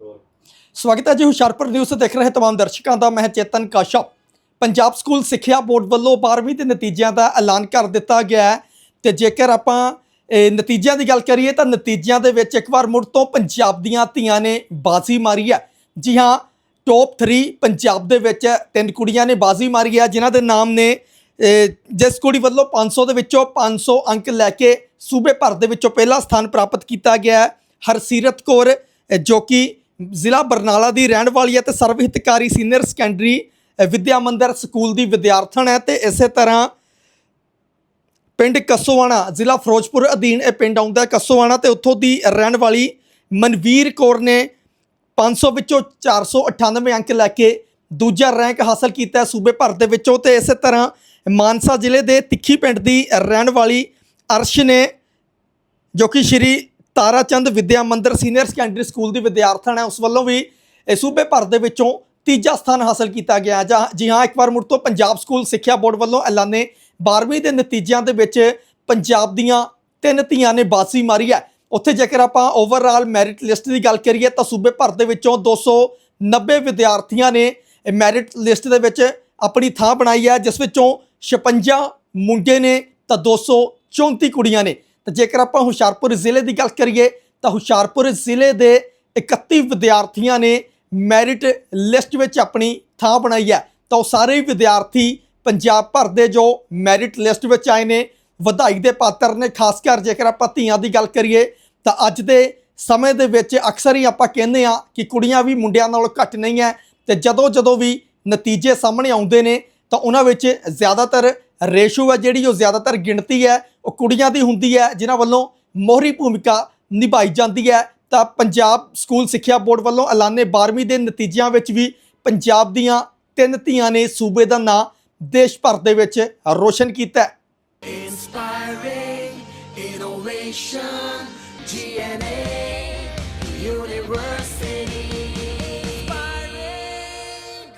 ਸਵਾਗਤ ਹੈ ਜੀ ਹੁਸ਼ਿਆਰਪੁਰ ਨਿਊਜ਼ ਦੇਖ ਰਹੇ ਤਮਾਮ ਦਰਸ਼ਕਾਂ ਦਾ, ਮੈਂ ਚੇਤਨ ਕਾਸ਼ਪ। ਪੰਜਾਬ ਸਕੂਲ ਸਿੱਖਿਆ ਬੋਰਡ ਵੱਲੋਂ 12ਵੀਂ ਦੇ ਨਤੀਜਿਆਂ ਦਾ ਐਲਾਨ ਕਰ ਦਿੱਤਾ ਗਿਆ ਹੈ ਤੇ ਜੇਕਰ ਆਪਾਂ, ਇਹ, ਨਤੀਜਿਆਂ ਦੀ ਗੱਲ ਕਰੀਏ ਤਾਂ ਨਤੀਜਿਆਂ ਦੇ ਵਿੱਚ ਇੱਕ ਵਾਰ ਮੁੜ ਤੋਂ ਪੰਜਾਬ ਦੀਆਂ ਧੀਆਂ ਨੇ ਬਾਜ਼ੀ ਮਾਰੀ ਹੈ। ਜੀ ਹਾਂ ਟੌਪ 3 ਪੰਜਾਬ ਦੇ ਵਿੱਚ ਤਿੰਨ ਕੁੜੀਆਂ ਨੇ ਬਾਜ਼ੀ ਮਾਰੀ ਹੈ, ਜਿਨ੍ਹਾਂ ਦੇ ਨਾਮ ਨੇ ਜਿਸ ਕੁੜੀ ਵੱਲੋਂ 500 ਦੇ ਵਿੱਚੋਂ 500 ਅੰਕ ਲੈ ਕੇ ਸੂਬੇ ਭਰ ਦੇ ਵਿੱਚੋਂ ਪਹਿਲਾ ਸਥਾਨ ਪ੍ਰਾਪਤ ਕੀਤਾ ਗਿਆ ਹਰਸੀਰਤ ਕੌਰ, ਜੋ ਕਿ ਜ਼ਿਲ੍ਹਾ ਬਰਨਾਲਾ ਦੀ ਰਹਿਣ ਵਾਲੀ ਹੈ ਤੇ ਸਰਵ ਹਿਤਕਾਰੀ ਸੀਨੀਅਰ ਸੈਕੰਡਰੀ ਅਹ ਵਿਦਿਆ ਮੰਦਰ ਸਕੂਲ ਦੀ ਵਿਦਿਆਰਥਣ ਹੈ ਤੇ ਇਸੇ ਤਰ੍ਹਾਂ ਪਿੰਡ ਕਸੋਵਾਣਾ, ਜ਼ਿਲ੍ਹਾ ਫਿਰੋਜ਼ਪੁਰ ਅਧੀਨ ਇਹ ਪਿੰਡ ਆਉਂਦਾ ਕਸੋਵਾਣਾ ਤੇ ਉੱਥੋਂ ਦੀ ਰਹਿਣ ਵਾਲੀ ਮਨਵੀਰ ਕੌਰ ਨੇ 500 ਵਿੱਚੋਂ 498 ਅੰਕ ਲੈ ਕੇ ਦੂਜਾ ਰੈਂਕ ਹਾਸਲ ਕੀਤਾ ਸੂਬੇ ਭਰ ਦੇ ਵਿੱਚੋਂ ਤੇ ਇਸੇ ਤਰ੍ਹਾਂ ਮਾਨਸਾ ਜ਼ਿਲ੍ਹੇ ਦੇ ਤਿੱਖੀ ਪਿੰਡ ਦੀ ਰਹਿਣ ਵਾਲੀ ਅਰਸ਼ ਨੇ ਜੋ ਕਿ ਸ਼੍ਰੀ ਤਾਰਾ ਚੰਦ ਵਿਦਿਆ ਮੰਦਰ ਸੀਨੀਅਰ ਸੈਕੰਡਰੀ ਸਕੂਲ ਦੀ ਵਿਦਿਆਰਥਣ ਹੈ। ਉਸ ਵੱਲੋਂ ਵੀ ਇਹ ਸੂਬੇ ਭਰ ਦੇ ਵਿੱਚੋਂ ਤੀਜਾ ਸਥਾਨ ਹਾਸਲ ਕੀਤਾ ਗਿਆ ਜਾਂ ਜੀ ਹਾਂ, ਇੱਕ ਵਾਰ ਮੁੜ ਤੋਂ ਪੰਜਾਬ ਸਕੂਲ ਸਿੱਖਿਆ ਬੋਰਡ ਵੱਲੋਂ ਐਲਾਨੇ 12ਵੀਂ ਦੇ ਨਤੀਜਿਆਂ ਦੇ ਵਿੱਚ ਪੰਜਾਬ ਦੀਆਂ ਤਿੰਨ ਧੀਆਂ ਨੇ ਬਾਜ਼ੀ ਮਾਰੀ ਹੈ। ਉੱਥੇ ਜੇਕਰ ਆਪਾਂ ਓਵਰਆਲ ਮੈਰਿਟ ਲਿਸਟ ਦੀ ਗੱਲ ਕਰੀਏ ਤਾਂ ਸੂਬੇ ਭਰ ਦੇ ਵਿੱਚੋਂ 290 ਵਿਦਿਆਰਥੀਆਂ ਨੇ ਮੈਰਿਟ ਲਿਸਟ ਦੇ ਵਿੱਚ ਆਪਣੀ ਥਾਂ ਬਣਾਈ ਹੈ, ਜਿਸ ਵਿੱਚੋਂ 56 ਮੁੰਡੇ ਨੇ ਤਾਂ 234 ਕੁੜੀਆਂ ਨੇ। ਤਾਂ ਜੇਕਰ ਆਪਾਂ ਹੁਸ਼ਿਆਰਪੁਰ ਜ਼ਿਲ੍ਹੇ ਦੀ ਗੱਲ ਕਰੀਏ, ਤਾਂ ਹੁਸ਼ਿਆਰਪੁਰ ਜ਼ਿਲ੍ਹੇ ਦੇ 31 ਵਿਦਿਆਰਥੀਆਂ ਨੇ ਮੈਰਿਟ ਲਿਸਟ ਵਿੱਚ ਆਪਣੀ ਥਾਂ ਬਣਾਈ ਹੈ। ਤਾਂ ਉਹ ਸਾਰੇ ਵਿਦਿਆਰਥੀ ਪੰਜਾਬ ਭਰ ਦੇ ਜੋ ਮੈਰਿਟ ਲਿਸਟ ਵਿੱਚ ਆਏ ਨੇ, ਵਧਾਈ ਦੇ ਪਾਤਰ ਨੇ। ਖਾਸ ਕਰ ਜੇਕਰ ਆਪਾਂ ਧੀਆਂ ਦੀ ਗੱਲ ਕਰੀਏ, ਤਾਂ ਅੱਜ ਦੇ ਸਮੇਂ ਦੇ ਵਿੱਚ ਅਕਸਰ ਹੀ ਆਪਾਂ ਕਹਿੰਦੇ ਆ ਕਿ ਕੁੜੀਆਂ ਵੀ ਮੁੰਡਿਆਂ ਨਾਲੋਂ ਘੱਟ ਨਹੀਂ ਹੈ ਤੇ ਜਦੋਂ ਜਦੋਂ ਵੀ ਨਤੀਜੇ ਸਾਹਮਣੇ ਆਉਂਦੇ ਨੇ ਤਾਂ ਉਹਨਾਂ ਵਿੱਚ ਜ਼ਿਆਦਾਤਰ ਰੇਸ਼ੋ ਹੈ ਜਿਹੜੀ ਉਹ ਜ਼ਿਆਦਾਤਰ ਗਿਣਤੀ ਹੈ ਉਹ ਕੁੜੀਆਂ ਦੀ ਹੁੰਦੀ ਹੈ ਜਿਨ੍ਹਾਂ ਵੱਲੋਂ ਮੋਹਰੀ ਭੂਮਿਕਾ ਨਿਭਾਈ ਜਾਂਦੀ ਹੈ ਤਾਂ ਪੰਜਾਬ ਸਕੂਲ ਸਿੱਖਿਆ ਬੋਰਡ ਵੱਲੋਂ ਐਲਾਨੇ 12ਵੀਂ ਦੇ ਨਤੀਜਿਆਂ ਵਿੱਚ ਵੀ ਪੰਜਾਬ ਦੀਆਂ ਤਿੰਨ ਧੀਆਂ ਨੇ ਸੂਬੇ ਦਾ ਨਾਂ ਦੇਸ਼ ਭਰ ਦੇ ਵਿੱਚ ਰੋਸ਼ਨ ਕੀਤਾ ਹੈ innovation, GNA University.